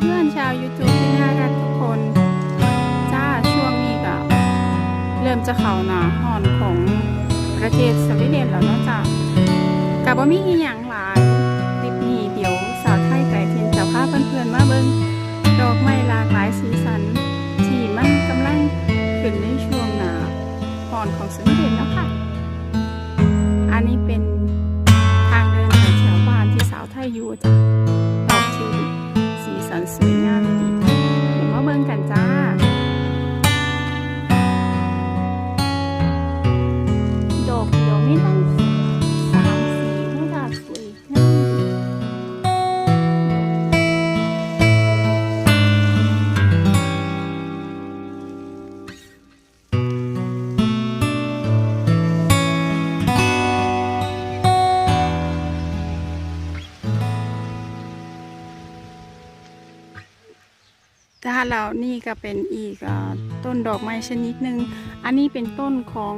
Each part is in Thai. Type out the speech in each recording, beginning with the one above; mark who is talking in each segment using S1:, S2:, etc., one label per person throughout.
S1: เพื่อนๆชาว YouTube ที่น่ารักทุกคน จ้าช่วงนี้ก็เริ่มจะเข้าหนาฮ้อนของประเทศสวีเดนแล้วเนาะจ้ากับว่ามีอีหยังหลายคลิปนี้เดี๋ยวสาวไทยไก่ทินจะพาเพื่อนๆมาเบิ่งดอกไม้หลากหลายสีสันที่มันกำลังขึ้นในช่วงหนาฮ้อนของสวีเดนเนาะค่ะ จ้าแล้วนี่ก็เป็นอีกอต้นดอกไม้ชนิดหนึ่งอันนี้เป็นต้นของ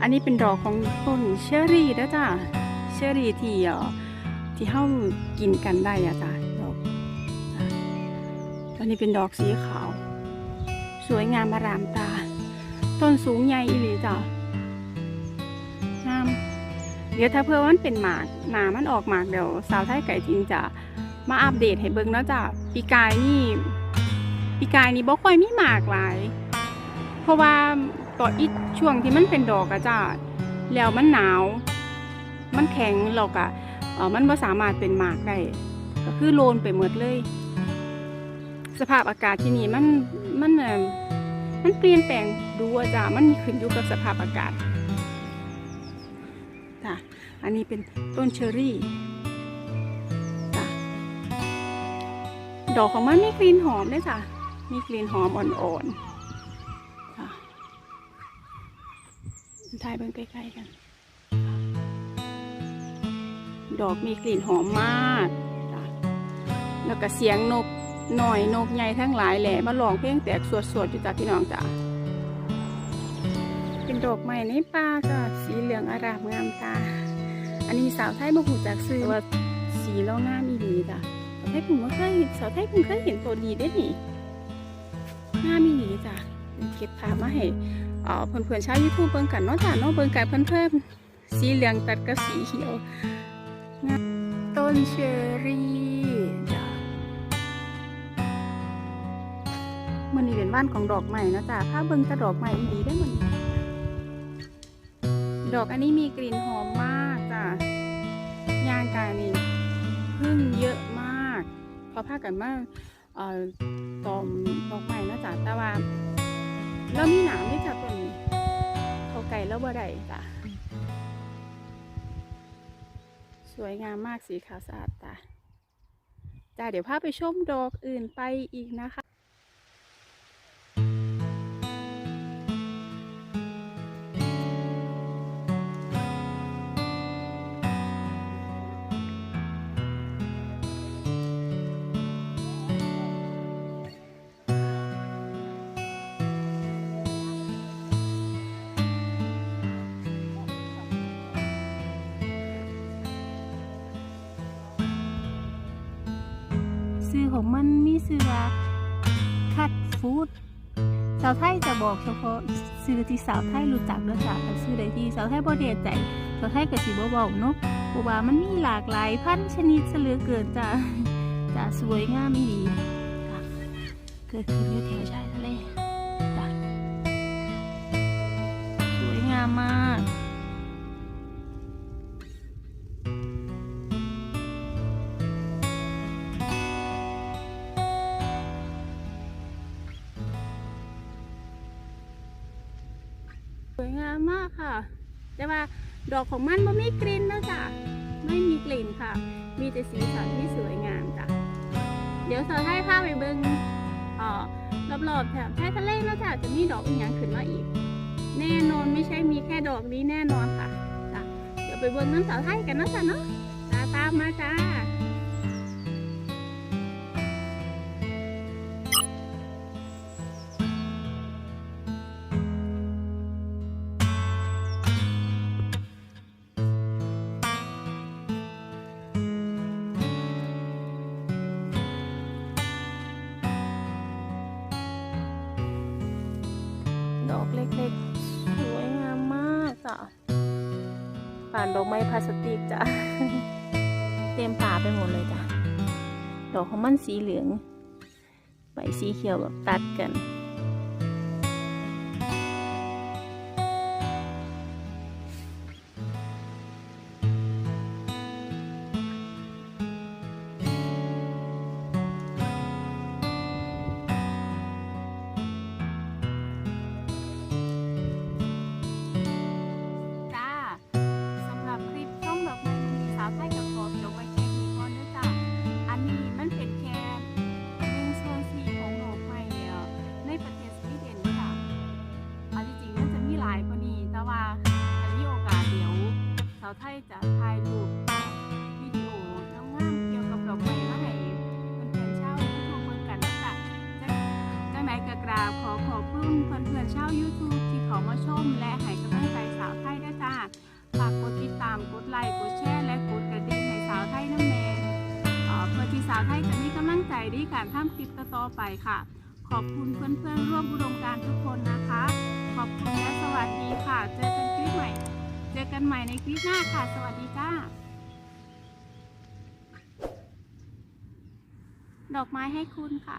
S1: อันนี้เป็นดอกของต้นเชอรี่นะจ้าเชอรี่ที่เอ่อที่เฮากินกันได้อะจ้าดอกอันนี้เป็นดอกสีขาว สวยงามอารามตา ต้นสูงใหญ่อีหลีจ้างามเดี๋ยวถ้าเพื่อนมันเป็นหมากหนามันออกหมากเดี๋ยวสาวไทยไก่จินจะมาอัปเดตให้เบิ่งเนาะจ้ะปีกายนี่ ปีกายนี่บ่ค่อยมีหมากหลาย เพราะว่าต่ออีช่วงที่มันเป็นดอกอะจ้ะแล้วมันหนาว มันแข็งแล้วก็เออมันบ่สามารถเป็นหมากได้ก็คือโลนไปหมดเลย สภาพอากาศที่นี่มันมันเออมันเปลี่ยนแปลงดูอะจ้ะมันขึ้นอยู่กับสภาพอากาศจ้ะอันนี้เป็นต้นเชอรี่จ้ะดอกของมันมีกลิ่นหอมด้วยจ้ะ มีกลิ่นหอมอ่อนๆจ้ะถ่ายเบิ่งใกล้ๆกัน ดอกมีกลิ่นหอมมากจ้ะแล้วก็เสียงนกหน่อยนกใหญ่ทั้งหลายแหละมาร้องเพลงแตกสวดๆอยู่จ้ะพี่น้องจ้ะเป็นดอกไม้ในป่าจ้ะสีเหลืองอารามงามตา อันนี้สาวไทยบ่หูจักซื้อว่าสีแล้วงามอีหลีจ้ะสาวไทยผมก็เคยเห็นสาวไทยผมเคยเห็นตัวนี้ได้นี่ งามอีหลีจ้ะเก็บภาพมาให้เอ่อเพื่อนๆชาวยูทูบเบิ่งกันเนาะจ้ะเนาะเบิ่งกันเพิ่มๆสีเหลืองตัดกับสีเขียวต้นเชอรี่จ้ะมันนี่เป็นบ้านของดอกใหม่นะจ๊ะถ้าเบิ่งแต่ดอกใหม่ดีได้มันดอกอันนี้มีกลิ่นหอมมากจ้ะยางกานี่พึ่งเยอะมากพราะพากันมาเอ่อตอม แล้วมีหนามด้วยจ้ะเป็นี้เขาไก่แล้วบ่ได้จ้ะสวยงามมากสีขาวสะอาดตาจ้าเดี๋ยวพาไปชมดอกอื่นไปอีกนะคะ ของมันมีซื้อว่าคัดฟูดสาวไทยจะบอกเฉพาะซื้อที่สาวไทยรู้จักเด้อจ้ะแต่ซื้อใดที่สาวไทยบ่เดใจสาวไทยก็สิบ่เว้าเนาะเพราะว่ามันมีหลากหลายพันชนิดซะเหลือเกินจ้ะจ้ะสวยงามอีหลีจ้ะเกิดขึ้นอยู่แถวชายทะเลจ้ะสวยงามมาก สวยงามมากค่ะ แต่ว่าดอกของมันไม่มีกลิ่นนะจ๊ะไม่มีกลิ่นค่ะ มีแต่สีสันที่สวยงามจ้ะเดี๋ยวสาวให้พาไปเบิ้งรอบๆแถบชายทะเลแล้วจ้ะจะมีดอกอีกอย่างขึ้นมาอีก แน่นอนไม่ใช่มีแค่ดอกนี้แน่นอนค่ะจ้ะเดี๋ยวไปเบิ้งน้ำสาวไทยกันนะจ๊ะเนาะจ้าตามมาจ้า จ้ะป่านดอกไม้พลาสติกจ้ะเต็มป่าไปหมดเลยจ้ะดอกของมันสีเหลือง ใบสีเขียวแบบตัดกันายรูปวิดีโองามๆเกี่ยวกับดอกไม้มาให้เพื่อนๆชาวยูทูบเบิ่งกันนะจ้ะจะจังไหนกกราบขอขอบคุณเพื่อนๆชาว YouTube ที่เขามาชมและให้กำลังใจสาวไทยด้วยจ้าฝากกดติดตามกดไลค์กดแชร์และกดกระดิ่งให้สาวไทยน้ำแดงเอ่เพื่อที่สาวไทยจะมีกำลังใจในการทำคลิปต่อไปค่ะ ขอบคุณเพื่อนๆร่วมอุดมการทุกคนนะคะ อกันใหม่ในคลิปหน้าค่ะ สวัสดีจ้า ดอกไม้ให้คุณค่ะ